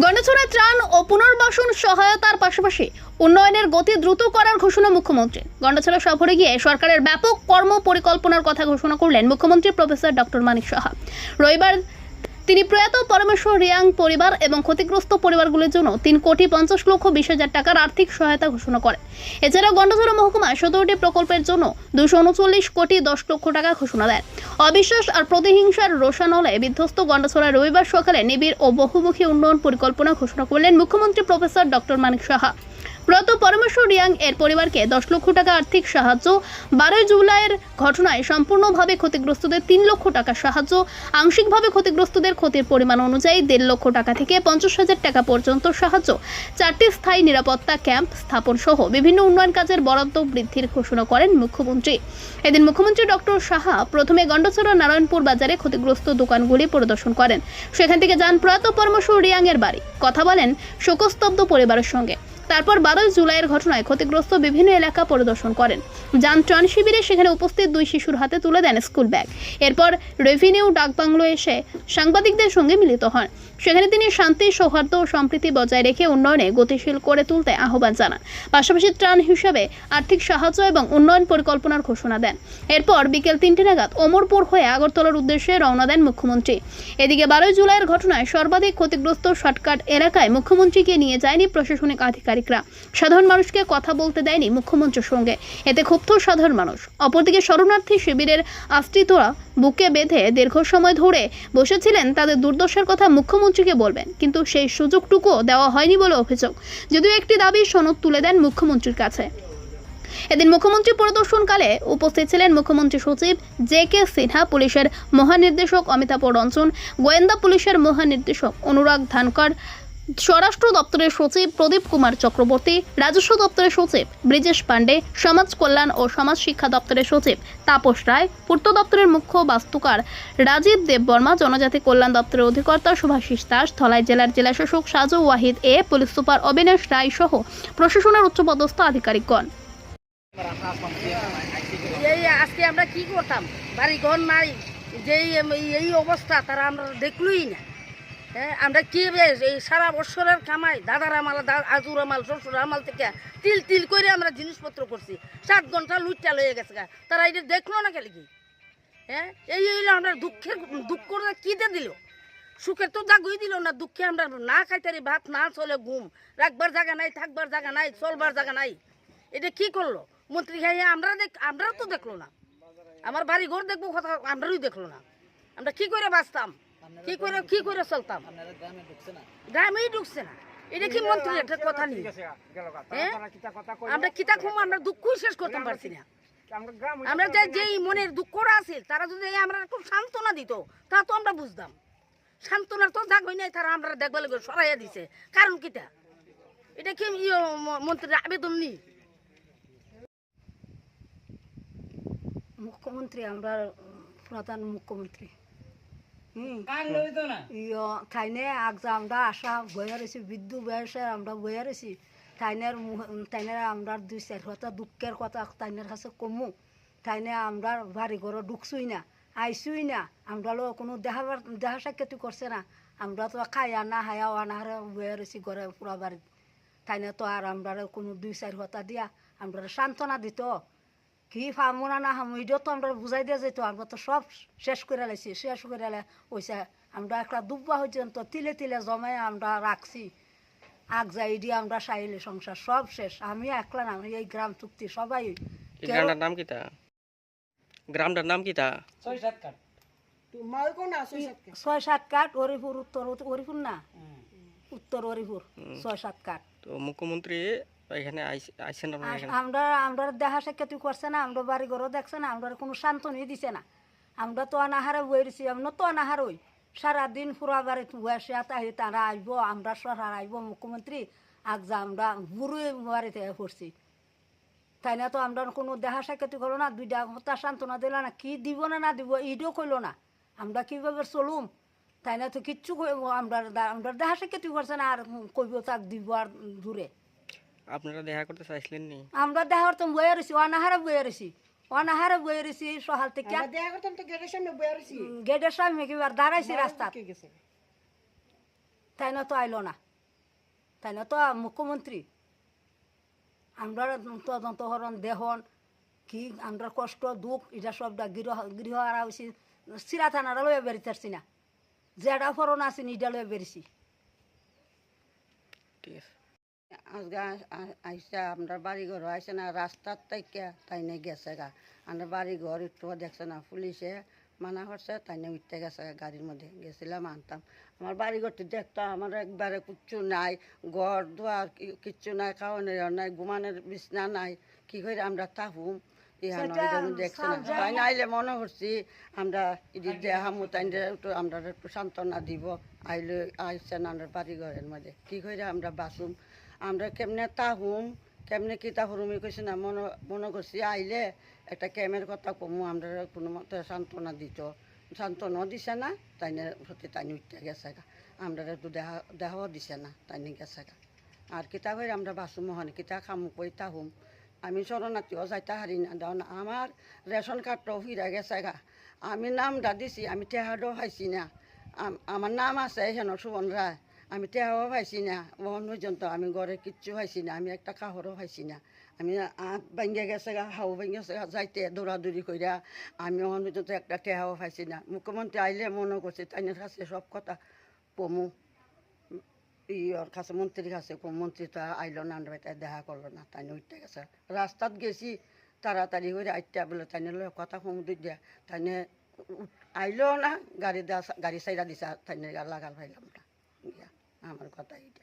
গণছড়ায় ত্রাণ ও পুনর্বাসন সহায়তার পাশাপাশি উন্নয়নের গতি দ্রুত করার ঘোষণা মুখ্যমন্ত্রী। গন্ডাছড়া সফরে গিয়ে সরকারের ব্যাপক কর্ম পরিকল্পনার কথা ঘোষণা করলেন মুখ্যমন্ত্রী প্রফেসর ডক্টর মানিক সাহা। রবিবার তিনি প্রয়াত পরমেশ্বর রিয়াং পরিবার এবং ক্ষতিগ্রস্ত পরিবারগুলির জন্য তিন কোটি পঞ্চাশ লক্ষ বিশ হাজার টাকার আর্থিক সহায়তা ঘোষণা করেন এছাড়াও গন্ডাছড়া মহকুমায় সতেরোটি প্রকল্পের জন্য দুশো উনচল্লিশ কোটি দশ লক্ষ টাকা ঘোষণা দেন অবিশ্বাস আর প্রতিহিংসার রোশানলে বিধ্বস্ত গন্ডাছড়ায় রবিবার সকালে নিবিড় ও বহুমুখী উন্নয়ন পরিকল্পনা ঘোষণা করলেন মুখ্যমন্ত্রী প্রফেসর ডক্টর মানিক সাহা। প্রয়াত পরমেশ্বর রিয়াং এর পরিবারকে দশ লক্ষ টাকা আর্থিক সাহায্য। বারোই জুলাইয়ের ঘটনায় সম্পূর্ণভাবে ক্ষতিগ্রস্তদের তিন লক্ষ টাকা সাহায্য। আংশিকভাবে ক্ষতিগ্রস্তদের ক্ষতির পরিমাণ অনুযায়ী দেড় লক্ষ টাকা থেকে পঞ্চাশ হাজার টাকা পর্যন্ত সাহায্য। চারটি স্থায়ী নিরাপত্তা ক্যাম্প স্থাপন সহ বিভিন্ন উন্নয়ন কাজের বরাদ্দ বৃদ্ধির ঘোষণা করেন মুখ্যমন্ত্রী। এদিন মুখ্যমন্ত্রী ডক্টর সাহা প্রথমে গন্ডচড়া নারায়ণপুর বাজারে ক্ষতিগ্রস্ত দোকানগুলি পরিদর্শন করেন। সেখান থেকে যান প্রয়াত পরমেশ্বর রিয়াংয়ের বাড়ি। কথা বলেন শোকস্তব্ধ পরিবারের সঙ্গে। তারপর বারোই জুলাইয়ের ঘটনায় ক্ষতিগ্রস্ত বিভিন্ন এলাকা পরিদর্শন করেন। যান ত্রাণ শিবিরে সেখানে উপস্থিত দুই শিশুর হাতে তুলে দেন স্কুল ব্যাগ। এরপর রেভিনিউ ডাকবাংলো এসে সাংবাদিকদের সঙ্গে মিলিত হন। সেখানে তিনি শান্তি, সৌহার্দ্য ও সম্প্রীতি বজায় রেখে উন্নয়নে গতিশীল করে তুলতে আহ্বান জানান। পাশাপাশি ত্রাণ হিসাবে আর্থিক সাহায্য এবং উন্নয়ন পরিকল্পনার ঘোষণা দেন। এরপর বিকেল তিনটে নাগাদ ওমরপুর হয়ে আগরতলার উদ্দেশ্যে রওনা দেন মুখ্যমন্ত্রী। এদিকে বারোই জুলাইয়ের ঘটনায় সর্বাধিক ক্ষতিগ্রস্ত শর্টকাট এলাকায় মুখ্যমন্ত্রীকে নিয়ে যায়নি প্রশাসনিক আধিকারিকরা। সাধারণ মানুষকে কথা বলতে দেয়নি মুখ্যমন্ত্রীর সঙ্গে। এতে ক্ষুব্ধ সাধারণ মানুষ। অপরদিকে শরণার্থী শিবিরের আশ্রিতরা বুকে বেঁধে দীর্ঘ সময় ধরে বসেছিলেন তাদের দুর্দশার কথা মুখ্যমন্ত্রীকে বলবেন। কিন্তু সেই সুযোগটুকুও দেওয়া হয়নি বলে অভিযোগ। যদিও একটি দাবি সনদ তুলে দেন মুখ্যমন্ত্রীর কাছে। এদিন মুখ্যমন্ত্রী পরিদর্শনকালে উপস্থিত ছিলেন মুখ্যমন্ত্রী সচিব জে কে সিনহা, পুলিশের মহানির্দেশক অমিতাভ রঞ্জন, গোয়েন্দা পুলিশের মহানির্দেশক অনুরাগ ধানকর স্বরাষ্ট্র দপ্তরের সচিব প্রদীপ কুমার চক্রবর্তী, রাজস্ব দপ্তরের সচিব ব্রিজেশ পাণ্ডে, সমাজ কল্যাণ ও সমাজ শিক্ষা দপ্তরের সচিব তাপস রায়, পূর্ত দপ্তরের মুখ্য বাস্তুকার রাজীব দেববর্মা জনজাতি কল্যাণ দপ্তরের অধিকর্তা সুভাষিস দাস, ধলাই জেলার জেলাশাসক সাজু ওয়াহিদ এ, পুলিশ সুপার অবিনাশ রায় সহ প্রশাসনের উচ্চপদস্থ আধিকারিকগণ। আজকে আমরা কি করতাম? বাড়ি ঘর নাই, যেই এই অবস্থা, তারা আমরা দেখলই না। হ্যাঁ আমরা কি এই সারা বছরের কামাই, দাদার আমাল আজুর আমাল, শ্বশুর আমাল থেকে তিল তিল করে আমরা জিনিসপত্র করছি। সাত ঘণ্টা লুটটা লয়ে গেছে। তারা এটা দেখল না কেন কি? হ্যাঁ এই হইল আমরা দুঃখের দুঃখ করে কি দিয়ে দিল? সুখের তো জাগুই দিল না, দুঃখে আমরা না খাইতারি ভাত না চলে ঘুম, রাখবার জায়গা নাই, থাকবার জায়গা নাই, চলবার জায়গা নাই। এটা কি করল? মন্ত্রী খাইয়া আমরা দেখ, আমরাও তো দেখল না। আমার বাড়ি ঘর দেখব কথা আমরাই দেখল না। আমরা কি করে বাঁচতাম? কি করে কি করে চলতাম? গ্রামেই ঢুকছে না। এটা কি মন্ত্রী একটা কথা নেই? হ্যাঁ? আমরা কিতা খুব আমরা দুঃখই শেষ করতাম পারছি না। আমরা যে যেই মনের দুঃখটা আছে তারা যদি আমরা খুব সান্ত্বনা দিত তা তো আমরা বুঝতাম। সান্ত্বনার তো জাগ হয় নাই তারা আমরা দেখবার লাগে সরাইয়া দিছে। কারণ কিটা এটা কি মন্ত্রীর আবেদন নেই? মুখ্যমন্ত্রী আমরা প্রধান মুখ্যমন্ত্রী। থাইনে আগজা আমরা আশা বয়ে রয়েছি বিদ্যুৎ বয়সে আমরা বয়ে রয়েছি থাইনের তাইনের আমরা দুই চার কথা দুঃখের কথা তাইনের কাছে কমু। তাইনে আমরা বাড়ি ঘর ঢুকছুই না আইসুই না। আমরা লো কোনো দেখা দেখা সাক্ষাৎ করছে না। আমরা তো খাইয়া না হায়া আনাহারে বয়ে রয়েছি ঘরে পুরা বাড়ি। তাইনে তো আর আমরা কোনো দুই চার কথা দিয়া আমরা সান্ত্বনা দিত। কি ফামুনা না হামু এটাও তো আমরা বুঝাই দিয়ে যেত আমরা তো সব শেষ করে লাইছি শেষ করে ওইসা আমরা একটা দুব্বা পর্যন্ত তিলে তিলে জমাই আমরা রাখছি। আগ যাই দিয়ে আমরা সাইলে সংসার সব শেষ আমি একলা না এই গ্রাম চুক্তি সবাই। গ্রামটার নাম কি তা গ্রামটার নাম কি তা ছয় সাত কাঠ? অরিপুর উত্তর অরিপুর না? উত্তর অরিপুর ছয় সাত কাঠ। তো মুখ্যমন্ত্রী এখানে আইস- আইসেন আমরা আমরা দেখা সাক্ষাৎ করছে না আমরা বাড়ি ঘরও দেখছে না আমরা কোনো শান্তনই দিছে না। আমরা তো অনাহারে বইছি আমরা তো অনাহার হই সারাদিন পুরা বাড়ি বসে আহি তারা আইব আমরা সরকার আইব মুখ্যমন্ত্রী আগ যা আমরা বুড়ি বাড়িতে পড়ছি তাই না তো আমরা কোনো দেখা সাক্ষাৎ করল না দুইটা কথা সান্ত্বনা দিল না কি দিব না না দিব ইডও কইলো না। আমরা কীভাবে চলুম? তাই না তো কিচ্ছু আমরা আমরা দেখা সাক্ষাৎ করছে না আর কইব তাক দিব আর দূরে। আপনারা দেখা করতে চাইছিলেন নি? আমরা দেখার তো বয়ে রয়েছি অনাহারে বয়ে রয়েছি অনাহারে বয়ে রয়েছি সকাল থেকে দেখা করতাম তো গেটের সামনে কিবার দাঁড়াইছি রাস্তা তাই না তো আইলো না। তাই না তো মুখ্যমন্ত্রী। আমরা তদন্ত হরণ দেহন কি আমরা কষ্ট দুঃখ এটা সবটা গৃহ গৃহ আর হয়েছি সিরা থানাটা লয়ে বেরিতেছি না। যেটা ফরন আছে ইটা লয়ে বেরিছি। ঠিক আছে। আজকে আইসা আমরা বাড়ি ঘর আইসে না রাস্তার থেকে তাই নিয়ে গেছে গা। আমরা বাড়ি ঘর একটু দেখছে না পুলিশে মানা করছে তাই নিয়ে উঠতে গেছে গাড়ির মধ্যে। গেছিলাম আনতাম। আমার বাড়ি ঘরটি দেখতাম আমার একবারে কিচ্ছু নাই ঘর দুয়ার কিচ্ছু নাই খাওয়ানোর নাই ঘুমানোর বিছনা নাই কি করে আমরা তাহুম ইহানো দেখছে না। তাই না আইলে মনে করছি আমরা তাই আমরা একটু সান্ত্বনা দিব আইলে আমরা বাড়ি ঘরের মধ্যে। কি করে আমরা বাসুম আমরা কেমনে তাহুম, কেমনে কি তা হরুমি কইছি না, মনে মনে করছি আইলে একটা ক্যামের কথা কমু, আমরা কোনো মতে সান্ত্বনা দিত। সান্ত্বনা দিছে না তাই সত্যি তাই উঠতে গেছে গা। আমরা একটু দেহা, দেহাও দিছে না তাই গেছে গা। আর কিতা করে আমরা বাসুম হন কিতা খামু, কই তাহুম। আমি শরণার্থীও যাইতে হারি না, দাও না, আমার রেশন কার্ডটাও ফিরে গেছে গা। আমি নামটা দিছি, আমি টেহাডও পাইছি না। আম- আমার নাম আছে হেন সুবন রায়। আমি টেহাও পাইছি না বহন পর্যন্ত আমি ঘরে কিচ্ছু পাইছি না, আমি একটা কাহরও পাইছি না। আমি আঁত ভাঙ্গে গেছে গা, হাও ভাঙ্গে গেছে গা, যাইতে দৌড়াদৌড়ি কইরা আমি বহন পর্যন্ত একটা টেহাও পাইছি না। মুখ্যমন্ত্রী আইলে মনে করছে তাই কাছে সব কথা পমু ইয়র কাছে, মন্ত্রীর কাছে মন্ত্রী তো আইলো না তাই দেখা করল না তাই উঠতে গেছে। রাস্তাত গেছি, তাড়াতাড়ি করে আইতে বলে তাই কথা কম দিয়া। তাই আইলো না, গাড়ি দা, গাড়ি সাইডা দিছা তাই লাগাল পাইলাম না। আমার কথা এইটা